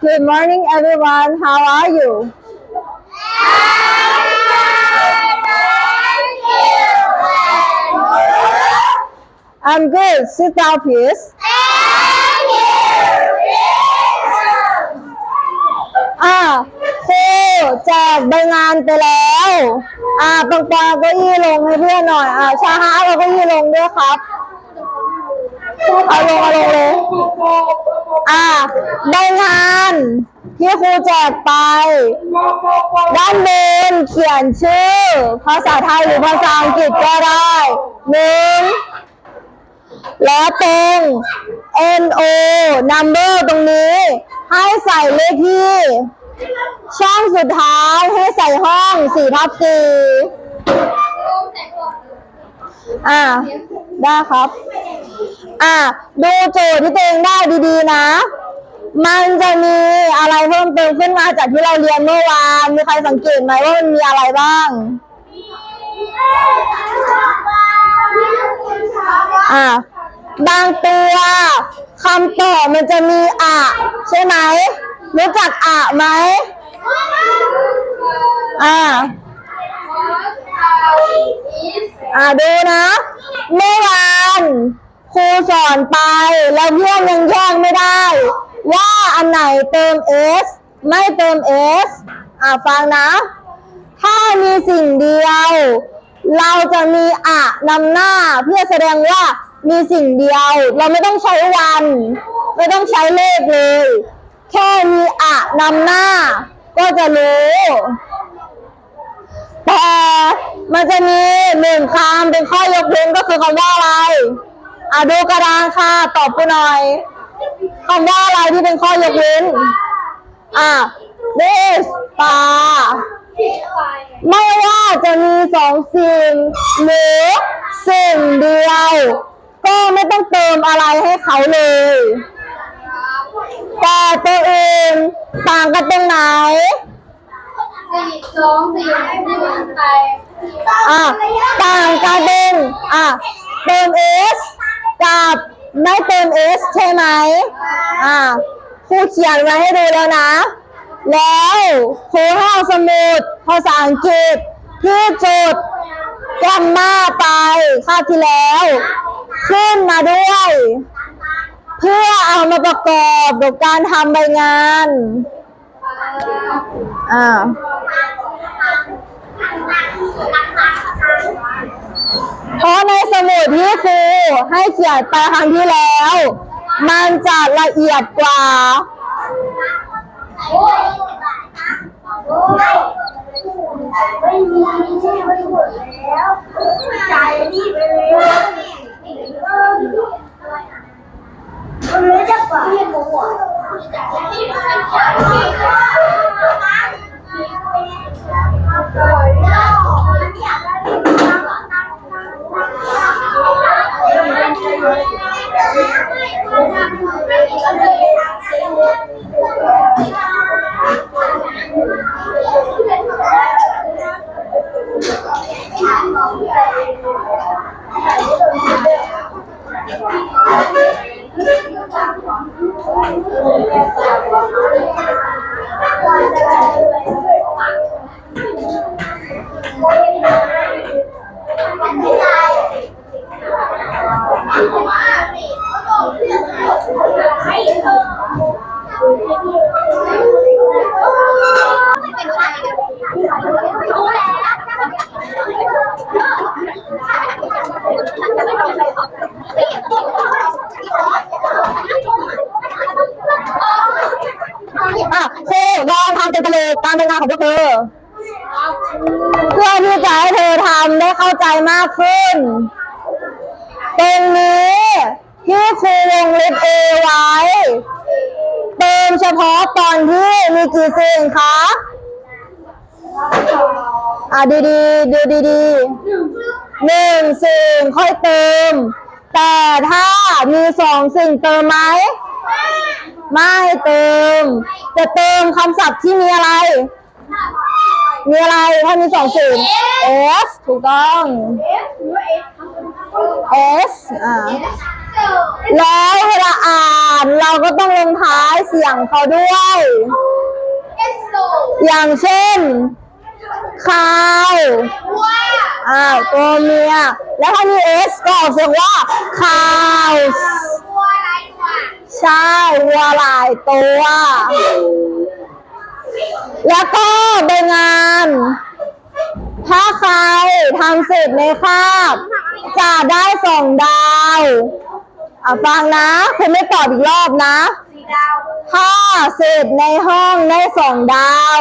Good morning, everyone. How are you? I'm good. Sit down, please. อ่าครูแจกใบงานไปแล้ว อ่าปังปอนก็อี้ลงให้เพื่อนหน่อย อ่าชาฮะเราก็อี้ลงด้วยครับเอาลงเอาลงเลยอ่าใบงานที่ครูแจกไป ด้านบนเขียนชื่อ ภาษาไทยหรือภาษาอังกฤษก็ได้หนึ่งแล้วตรง N O number ตรงนี้ ให้ใส่เลขที่ ช่องสุดท้ายให้ใส่ห้อง4ทับ4อ่า ได้ครับ อะดูโจทย์ที่ตัวเองได้ดีๆนะ มันจะมีอะไรเพิ่มเติมขึ้นมาจากที่เราเรียนเมื่อวาน มีใครสังเกตไหมว่ามันมีอะไรบ้าง อะบางตัวคำตอบมันจะมีอะใช่ไหม รู้จักอะไหมอ่าอ่าดูนะ เมื่อวานครูสอนไปแล้วเพื่อนยังแยกไม่ได้ ว่าอันไหนเติม s ไม่เติม s อ่าฟังนะ ถ้ามีสิ่งเดียว เราจะมีอะนำหน้าเพื่อแสดงว่ามีสิ่งเดียว เราไม่ต้องใช้วัน ไม่ต้องใช้เลขเลย แค่มีอะนำหน้า ก็จะรู้ แต่มันจะมีหนึ่งคำเป็นข้อยกเว้นก็คือคำว่าอะไรอะดูกระดานค่ะ ตอบกูหน่อยคำว่าอะไรที่เป็นข้อยกเว้น อะ this ปลาไม่ว่าจะมีสองสิ่งหรือสิ่งเดียว ก็ไม่ต้องเติมอะไรให้เขาเลย แต่ตัวเองต่างกันตรงไหน สี่สองสี่หนึ่งไปอะต่างกันเป็นอะเติม s กับไม่เติม s ใช่ไหมอะครูเขียนไว้ให้ดูแล้วนะ แล้วครูให้เอาสมุดภาษาอังกฤษที่จุดกรัมมาไปคาบที่แล้ว ขึ้นมาด้วยเพื่อเอามาประกอบกับการทำใบงานอ่าเพราะในสมุดที่ครูให้เขียนไปครั้งที่แล้ว มันจะละเอียดกว่า ไม่มีใช่ไม่หมดแล้วจ่ายนี่ไปแล้ว รู้จักก อะรู้แล้วอะครูลองทำเป็นทะเลตามเป็นงานของพวกเธอ เพื่อที่จะให้เธอทำได้เข้าใจมากขึ้นตรงนี้ ที่ครูวงเล็บเอไว้ เติมเฉพาะตอนที่มีกี่สิ่งคะอะดีดีดูดีดีหนึ่งสิ่งค่อยเติม แต่ถ้ามีสองสิ่งเติมไหม ไม่เติม จะเติมคำศัพท์ที่มีอะไร มีอะไรถ้ามีสองศูนย์ S ถูกต้อง F หรือว่า S ครับ S อ่า แล้วเวลาอ่านเราก็ต้องลงท้ายเสียงเขาด้วย อย่างเช่นคาวอ้าวตัวเมีย แล้วถ้ามี S ก็ออกเสียงว่า cows ว่าอะไรว่าใช่วัวหลายตัว แล้วก็ใบงาน ถ้าใครทำเสร็จในคาบ จะได้สองดาว อะฟังนะคุณไม่ตอบอีกรอบนะสี่ดาวถ้าเสร็จในห้องได้สองดาว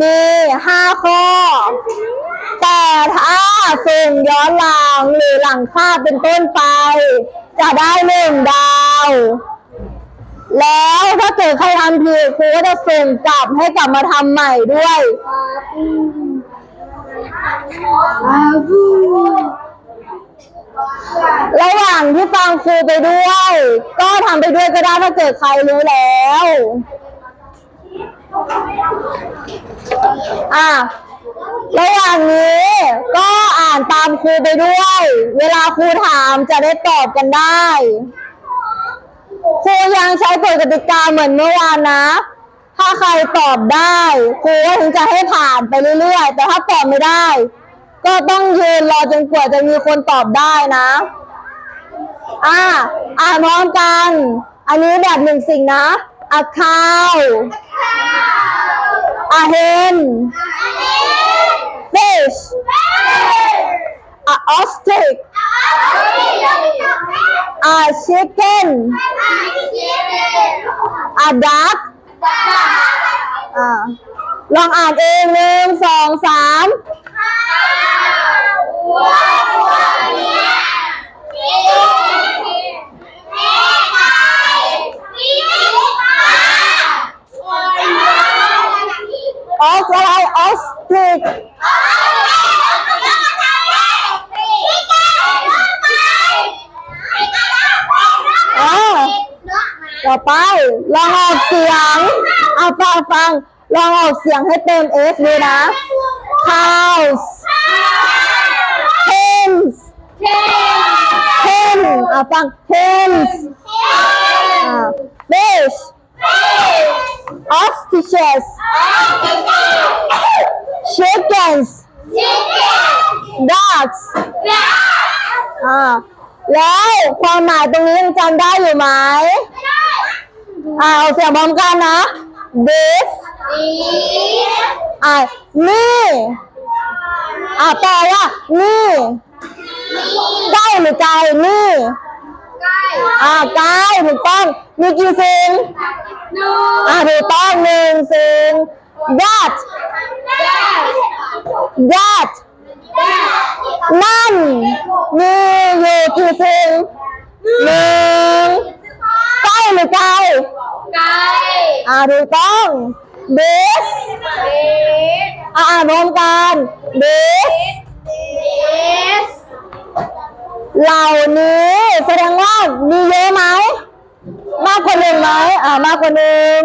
มีห้าข้อ แต่ถ้าส่งย้อนหลังหรือหลังค่าเป็นต้นไป จะได้หนึ่งดาว แล้วถ้าเกิดใครทำผิดครูก็จะส่งกลับให้กลับมาทำใหม่ด้วยอาบู ระหว่างที่ฟังครูไปด้วย ก็ทำไปด้วยก็ได้ถ้าเกิดใครรู้แล้ว อะระหว่างนี้ก็อ่านตามครูไปด้วย เวลาครูถามจะได้ตอบกันได้ครูยังใช้กฎกติกาเหมือนเมื่อวานนะ ถ้าใครตอบได้ครูก็ถึงจะให้ผ่านไปเรื่อยๆ แต่ถ้าตอบไม่ได้ ก็ต้องยืนรอจนกว่าจะมีคนตอบได้นะ อ่า อ่านพร้อมกัน อันนี้แบบหนึ่งสิ่งนะ a cow a hen fish a ostrich a chicken a duck อ่าลองอ่านเองหนึ่งสองสาม ออสอะไรออสตริกต่อไปลองออกเสียง เอาฟังฟังลองออกเสียงให้เต็ม S ดูนะ cows hens hen อะฟัง hens อะ fish ostriches chickens ducks อ่าแล้วความหมายตรงนี้ยังจำได้อยู่ไหมอ่าเอาเสียงพร้อมกันนะ this อ่านี่อ่าแปลว่านี่ใกล้หรือไกลนี่อ่าไกลถูกต้องมีกี่สิ่งอ่าถูกต้องหนึ่งสิ่ง that that นั่นมีอยู่กี่สิ่งหนึ่งใกล้หรือไกลอ่าถูกต้อง this อ่าอ่านพร้อมกัน this เหล่านี้แสดงว่ามีเยอะไหม มากกว่าหนึ่งไหมอ่ามากกว่าหนึ่ง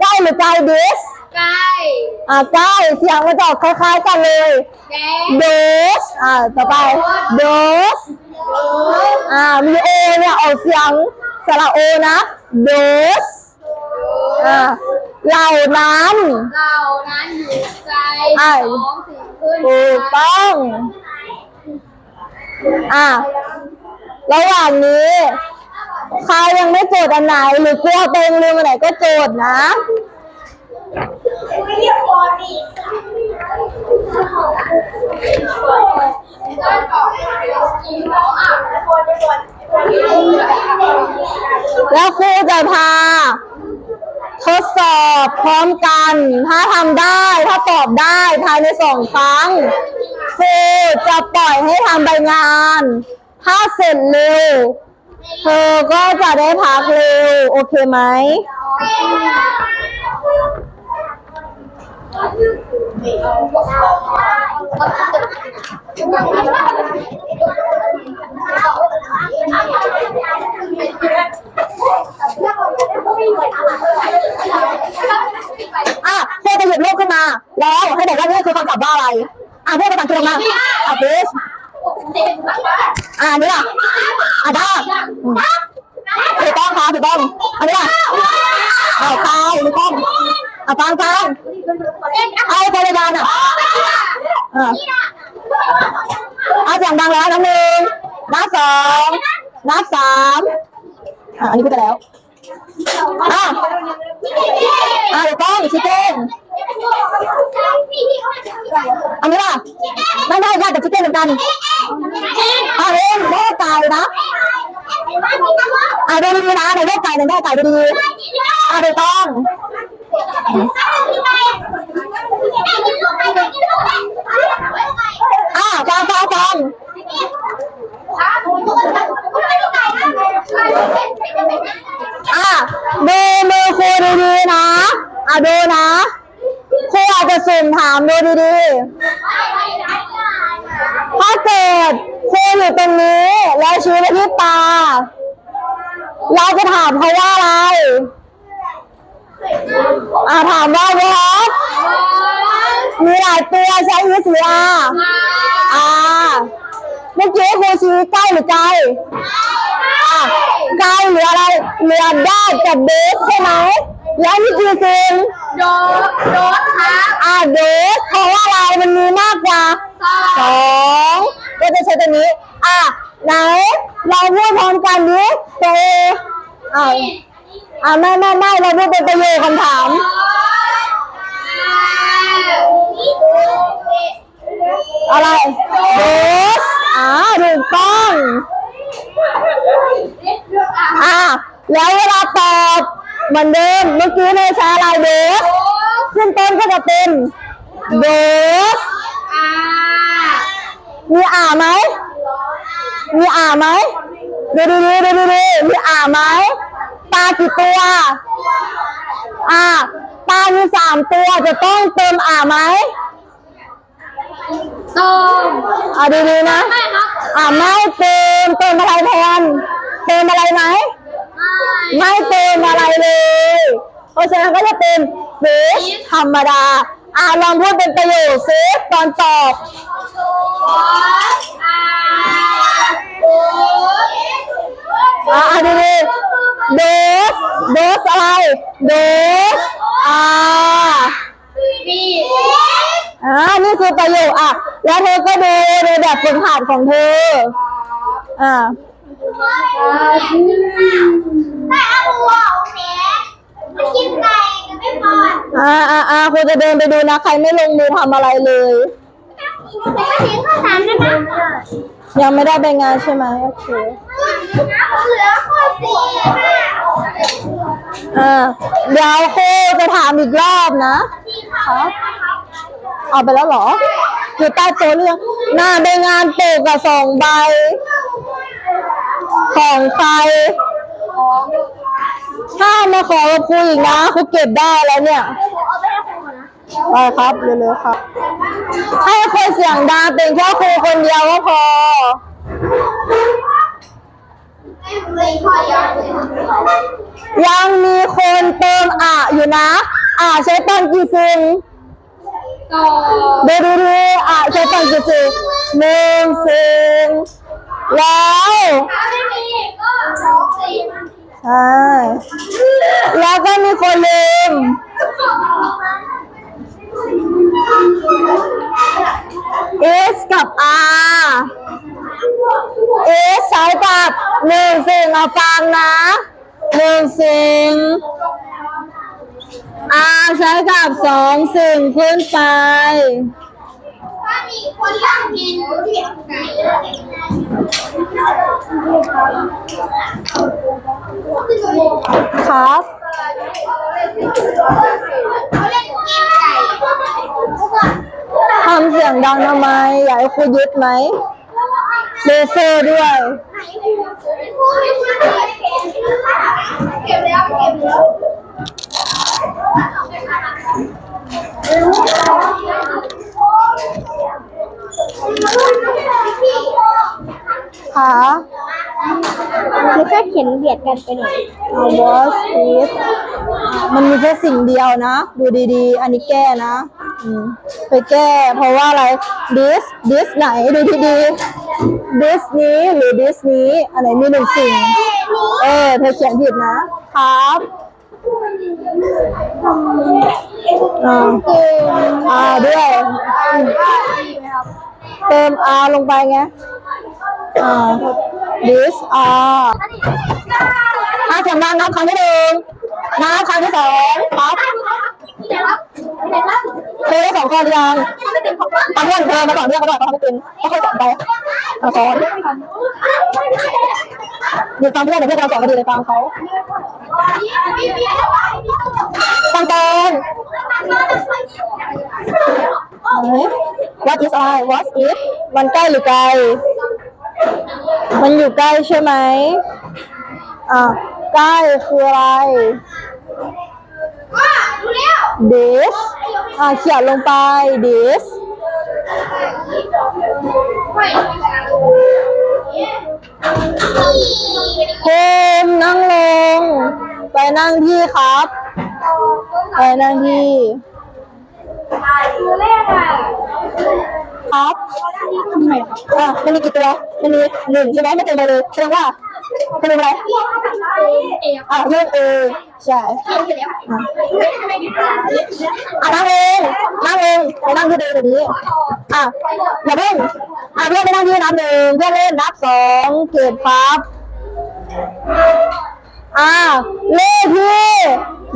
ใกล้หรือไกล this อ่าใกล้เสียงมันจะออกคล้ายๆกันเลย those อ่าต่อไป those อ่ามีโอเนี่ยออกเสียงสระโอนะ those อ่า เหล่านั้นเรานั้นอยู่ใจอ่าสองสี่ขึ้นถูกต้อง อะ ระหว่างนี้ ใครยังไม่โจทย์อันไหน หรือกลัวเต็งลืมอันไหนก็โจทย์นะไม่เรียกฟอร์ดีก็ต่อกินแล้วอะคนจะคน แล้วครูจะพา ทดสอบพร้อมกัน ถ้าทำได้ ถ้าตอบได้ภายในสองครั้งครูจะปล่อยให้ทำใบงาน ถ้าเสร็จเร็ว เธอก็จะได้พักเร็ว โอเคไหม อะเธอจะหยิบลูกขึ้นมา แล้วให้บอกว่านี่คือคำศัพท์ว่าอะไร อะพูดภาษาอังกฤษออกมาอะ fish อะอันนี้ล่ะอะด้าอืมถูกต้องค่ะถูกต้องอันนี้ล่ะเอะตายถูกต้อง อะฟังฟังเอาพยาบาลอะอะเอาเสียงดังแล้วนะหนึ่งนับสองนับสามอะอันนี้พูดไปแล้วอะอะถูกต้องชิคเก้นอันนี้ล่ะไม่ได้ค่ะแต่ชิคเก้นเหมือนกันอะเองแม่ไก่นะอะดูดีนะในแม่ไก่ในแม่ไก่ดูดีอะถูกต้อง อะฟังฟังฟังอะดูมือครูดีๆนะอะดูนะครูอาจจะสุ่มถามดูดีๆถ้าเกิดครูอยู่ตรงนี้แล้วชี้ไปที่ตา เราจะถามเขาว่าอะไร อ่าถามว่า what มีหลายตัวใช้อีสหรืออาอ่าเมื่อกี้ครูชี้ใกล้หรือไกลอะไกลหรืออะไรเหลือได้กับเบสใช่ไหมแล้วนี่คือสิ่งโดดโดดครับอ่าเบสเพราะว่าอะไรมันมีมากกว่าสองก็จะใช้ตัวนี้ อะไหนเราพูดพร้อมกันดิตัวเออ่า อ่าไม่ไม่ไม่เราพูดเป็นประโยคคำถาม อะไรเบสอ่าถูกต้อง อ่าแล้วเวลาตอบเหมือนเดิมเมื่อกี้ในใช้อะไรเบสขึ้นต้นก็จะเป็นเบสมีอ่าไหมมีอ่าไหม ดูดีดีดูดีดีมีอ่าไหมปลากี่ตัว อ่าปลามีสามตัวจะต้องเติมอ่าไหมเต้มอ่าดีดีนะไม่ครับอ่าไม่เติมเติมอะไรแทนเติมอะไรไหมไม่เติมอะไรเลย เพราะฉะนั้นก็จะเป็น fish ธรรมดาอ่าลองพูดเป็นประโยคซิตอนตอบ What are อ่าดีดีเดสเดสอะไรเดสอ่าอ่านี่คือประโยคอะ แล้วเธอก็ดูในแบบฝึกหัดของเธอ อ่าอ่าอ่าอ่าคุณจะเดินไปดูนะ ใครไม่ลงมือทำอะไรเลย ยังไม่ได้ไปงานใช่ไหมโอเคอ่าเดี๋ยวครูจะถามอีกรอบนะเอาไปแล้วเหรอ อยู่ใต้โต๊ะเรื่องหน้าใบงานปลูกกับสองใบ ของใครถ้ามาขอกับครูอีกนะครูเก็บได้แล้วเนี่ยไปครับ เร็วๆครับ ให้คนเสียงดังเป็นแค่ครูคนเดียวก็พอยังมีคนเติมอะอยู่นะ อะใช้ตอนกี่สิ่งดูดูดูอะใช้ตอนกี่สิ่งหนึ่งสิ่งแล้วใช่แล้วก็มีคนลืม S กับ R S ใช้กับหนึ่งสิ่งเอาฟังนะหนึ่งสิ่ง R ใช้กับสองสิ่งขึ้นไป ถ้ามีคนล่างกินเรียกไก่ครับ ทำเสียงดังทำไม อยากให้ครูยึดไหมเลเซอร์ด้วย เก็บแล้วเก็บแล้ว ค่ะมันก็เขียนเบียดกันไปหน่อย เอา was is มันมีแค่สิ่งเดียวนะ ดูดีๆ อันนี้แก้นะอืมไปแก้ เพราะว่าอะไร this this ไหน ดูดีๆ this นี้หรือ this นี้ อันไหนมีหนึ่งสิ่ง เออ เธอเขียนผิดนะครับ อ่าอาด้วย เติม r ลงไปไงอ่า this r อะเสียงดังนับครั้งที่หนึ่ง นับครั้งที่สองปั๊บเคยได้สองข้อหรือยังตอนเรื่องเธอมาสอนเรื่องเขาหน่อยเขาไม่เป็นก็ค่อยสอนไปมาสอนหยุดฟังเพื่อนเดี๋ยวเพื่อนเราสอนก็ดีเลยฟังเขาตังเตน What is I What is มันใกล้หรือไกล มันอยู่ใกล้ใช่ไหมอะ ใกล้คืออะไร this อ่าเขียนลงไป this โฮมนั่งลง ไปนั่งที่ครับ ไปนั่งที่ ครับอะมันมีกี่ตัวมันมีหนึ่งใช่ไหมไม่เต็มไปเลยแสดงว่าเป็นอะไรอะเรื่องเอใช่อะนั่งเองนั่งเองไปนั่งที่เดิมแบบนี้อะอย่าเพิ่งอะเพื่อนไปนั่งที่นับหนึ่งเพื่อนเล่นนับสองเก็บครับอะเลขที่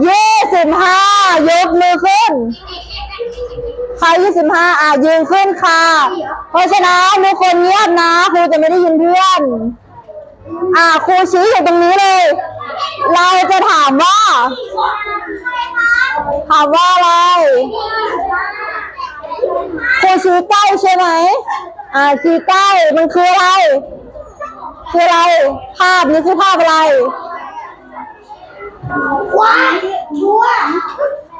ยี่สิบห้ายกมือขึ้นใครยี่สิบห้าอะยืนขึ้นค่ะ เพราะฉะนั้นทุกคนเงียบนะครูจะไม่ได้ยินเพื่อน อะครูชี้อยู่ตรงนี้เลย เราจะถามว่า ถามว่าอะไรครูชี้ใกล้ใช่ไหมอ่าชี้ใกล้มันคืออะไร คืออะไร ภาพนี้คือภาพอะไร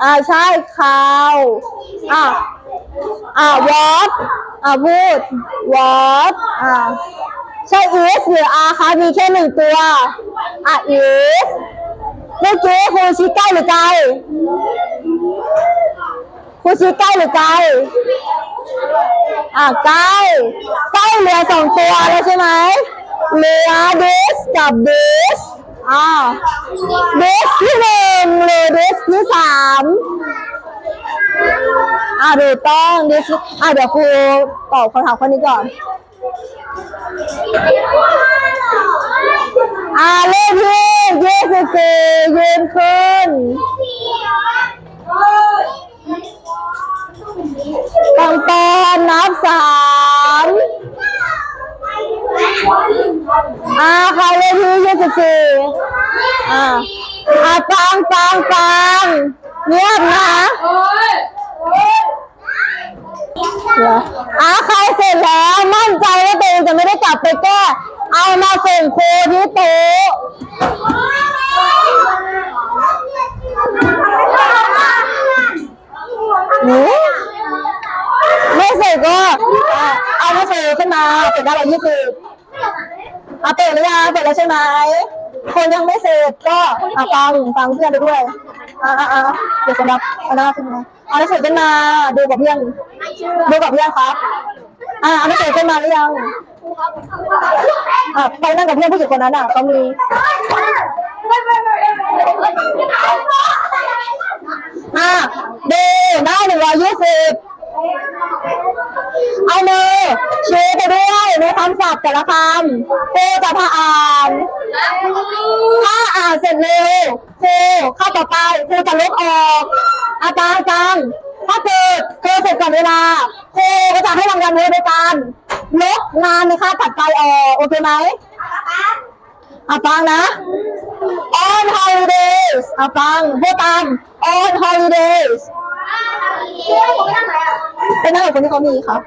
อ่าใช่ข่าวอ่า อ่าวอตอ่าพูดวอตอ่า ใช่ is หรือ are คะมีแค่หนึ่งตัว อะ is เมื่อกี้ครูชี้ใกล้หรือไกลครูชี้ใกล้หรือไกล อะใกล้ ใกล้เหลือสองตัวแล้วใช่ไหมเหลือ this กับ this อ่า this ที่หนึ่งหรือ this ที่สาม อ่าถูกต้อง this อ่าเดี๋ยวครูตอบคำถามข้อนี้ก่อน อ่าเลขที่ยี่สิบสี่ยืนขึ้นตังตอนนับสามอ่าใครเลขที่ยี่สิบสี่อ่าอ่าฟังฟังฟังเงียบนะ เอาใครเสร็จแล้วมั่นใจว่าตัวเองจะไม่ได้กลับไปแก้ เอามาส่งครูที่โต๊ะหือไม่เสร็จก็เอามาส่งขึ้นมาเป็นได้ร้อยยี่สิบอะเปิดหรือยังเปิดแล้วใช่ไหมคนยังไม่เสร็จก็ฟังฟังเพื่อนไปด้วยอะอะอะเดี๋ยวสำหรับเอาหน้าขึ้นมา เอาหนังสือขึ้นมาดูกับเพื่อนดูกับเพื่อนครับ อะเอาหนังสือขึ้นมาหรือยังอะไปนั่งกับเพื่อนผู้หญิงคนนั้นอะเขามีอะดูได้หนึ่งร้อยยี่สิบเอามือชี้ไปด้วยในคำศัพท์แต่ละคำครูจะพาอ่านถ้าอ่านเสร็จเร็วครูเข้าต่อไปครูจะลบออก อาจารย์จังถ้าเกิดเธอเสร็จก่อนเวลาครูก็จะให้รางวัลเธอโดยการลบงานในค่าบถัดไปออกโอเคไหมอะฟังนะ on holidays อะฟังพูดตาม on holidays เป็นหน้าของคนที่เขามีครับ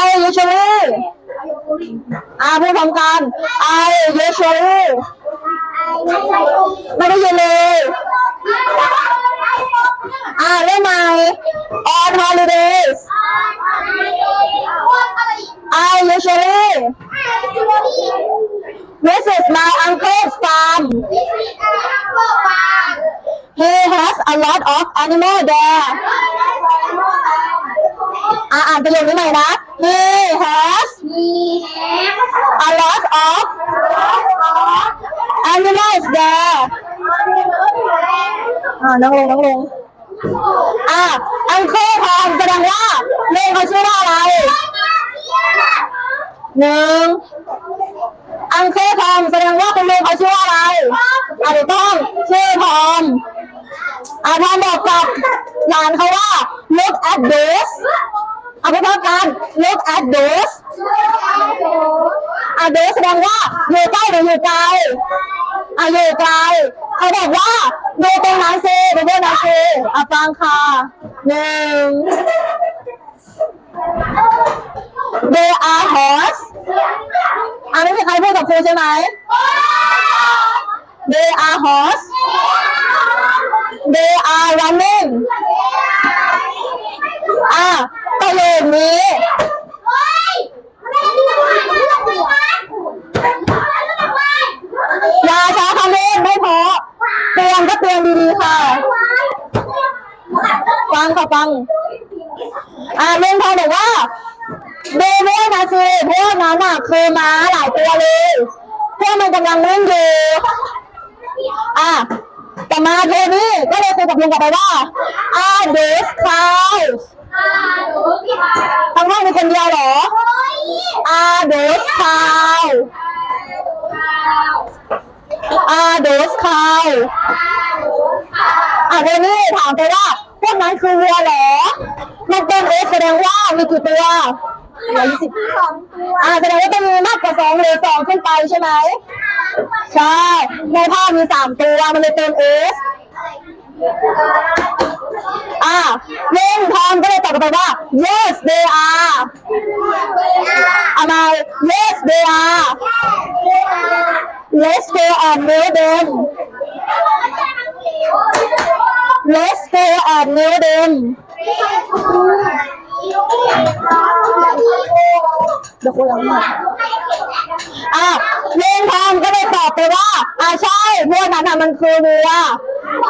I usually อะพูดพร้อมกัน I usually ไม่ได้ยินเลย อ่ะเล่นใหม่ on holidays I usually visit my uncle's farm has a lot of animal there อ่ะอ่านประโยคนี้ใหม่นะ he has มีแฮม a lot of animals there อ่านั่งลงนั่งลงอะอังเคิลทอมแสดงว่าเลงเขาชื่อว่าอะไรหนึ่งอังเคิลทอมแสดงว่าคุณลุงเขาชื่อว่าอะไรอะถูกต้องชื่อทอมอะทอมบอกกับหลานเขาว่า look at this เอาไปพร้อมกัน look at this อะ this แสดงว่าอยู่ใกล้หรืออยู่ไกลอะอยู่ไกลเขาบอกว่าดูตรงนั้นสิดูตรงนั้นสิอะฟังค่ะหนึ่ง they are horse อะไม่มีใครพูดกับครูใช่ไหม they are horse they are running อะประโยคนี้ อย่าใช้คำเล่นไม่พอเตือนก็เตือนดีๆค่ะ ฟังค่ะฟัง อ่าลุงทองบอกว่าดูพวกนะสิพวกนั้นอะคือม้าหลายตัวเลยพวกมันกำลังเล่นอยู่ อะแต่มาเทนี่ก็เลยคุยกับลุงกลับ ไปว่าอ่า this cows ทั้งห้องมีคนเดียวเหรออ่า this cow อ่า this cow อะเทนี่ถามไปว่า พวกนั้นคือวัวเหรอ มันเป็นเอแสดงว่ามีกี่ตัวร้อยยี่สิบอ่าแสดงว่าต้องมีมากกว่าสองหรือสองขึ้นไปใช่ไหม ใช่ ในภาพมีสามตัว มันเลยเป็นเอส อ่าเล่นทอมก็เลยตอบกลับไปว่า yes they are เอามา yes they are let's go and know them let's go and know them เดี๋ยวคุยกันหน่อยอะเล่นทอมก็เลยตอบไปว่า อ่าใช่พวกนั้นอะมันคือวัว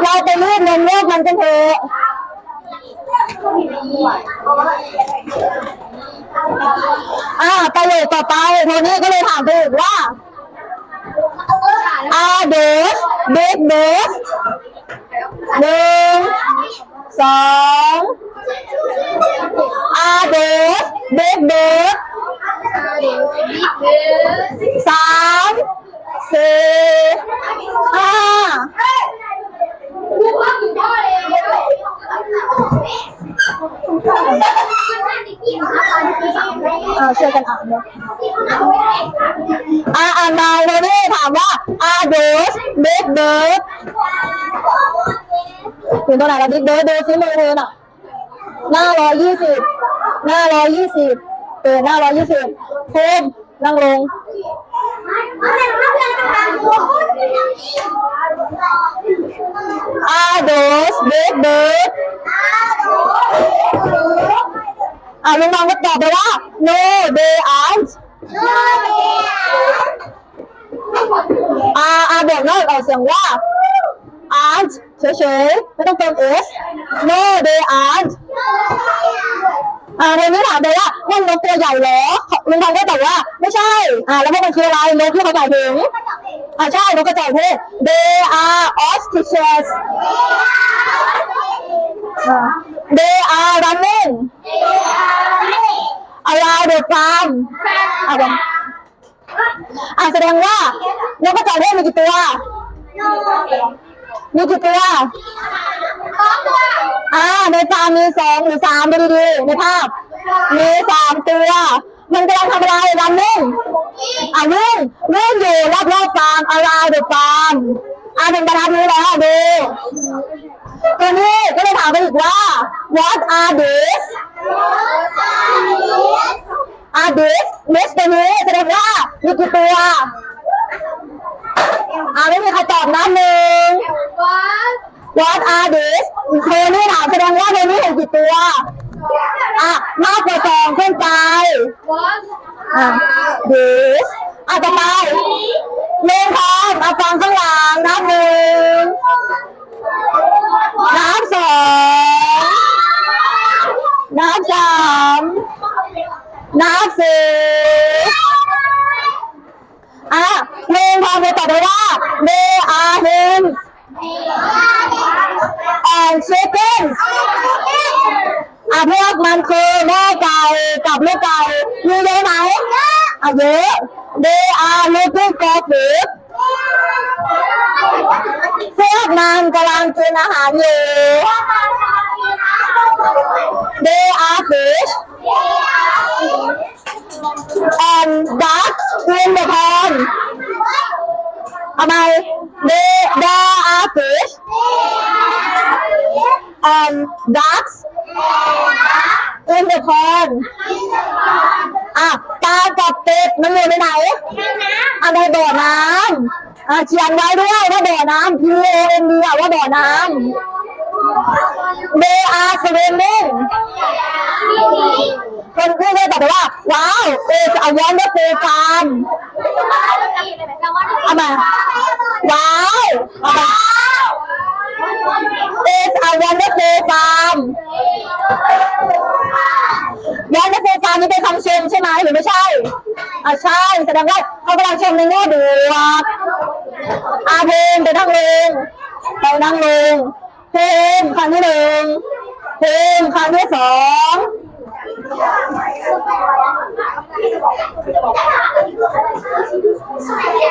เราไปรีบนมลูกมันกันเถอะอ่าประโยคต่อไปโทนี่ก็เลยถามไปอีกว่า are those big birds หนึ่ง สอง are those big birds สาม สี่ห้าอ่าช่วยกันอ่านเลยอ่าอ่านมาโทนี่ถามว่า are those big bird ถึงตัวไหนแล้ว big bird ดูซิมือเธอน่ะหน้าร้อยยี่สิบหน้าร้อยยี่สิบเออหน้าร้อยยี่สิบภูมินั่งลง are those big birds อ่าลุงน้องก็ตอบไปว่า no they aren't อ่าอ่าบอกนอกออกเสียงว่า aren't เฉยๆไม่ต้องเติม s no they aren't อ่าเรนนี่ถามไปว่านั่นนกตัวใหญ่เหรอลุงทองก็ตอบว่า ไม่ใช่ อ่า แล้วพวกมันคืออะไรนกที่เขาหมายถึงอ่าใช่นกกระจอกเทศ they are ostriches อ่า they are running around the farm อ่าอกอ่าแสดงว่านกกระจอกเทศมีกี่ตัวมีกี่ตัว อ่าในฟาร์มมีสองหรือสามดูดีๆในภาพ มีสามตัว มันกำลังทำอะไรรันนิ่งอ่าวิ่งวิ่งอยู่รอบรอบฟาร์ม around the farm อ่าเป็นบรรทัดนี้แล้วดูตัวนี้ก็เลยถามไปอีกว่า what are these are these this ตัวนี้แสดงว่ามีกี่ตัวอ่าไม่มีใครตอบนะหนึ่ง what are these เธอนี่หนามแสดงว่าเธอนี่เห็นกี่ตัว อะ มากกว่าสองขึ้นไป อะ this อะต่อไปเล่นพร้อมอะฟังข้างหลังนับหนึ่งนับสองนับสามนับสี่ and chicken อะพวกมันคือแม่ไก่กับลูกไก่มีเยอะไหมอะเยอะ they are looking for food พวกมันกำลังกินอาหารอยู่ they are fish and ducks in the pond ทำไม they there are fish and ducks in the pond อะปลากับเป็ดมันอยู่ในไหนอะในบ่อน้ำอะเขียนไว้ด้วยว่าบ่อน้ำ P A N D อะว่าบ่อน้ำ they are swimming คนที่ได้ตอบไปว่า ว้าว it's a wonderful farm เอามาว้าวเอามา it's a wonderful farm wonderful farm นี่เป็นคำชมใช่ไหมหรือไม่ใช่อ่าใช่แสดงว่าเขากำลังชมในแง่บวกอาเพนไปนั่งลงไปนั่งลงเพนครั้งที่หนึ่งเพนครั้งที่สอง 啊！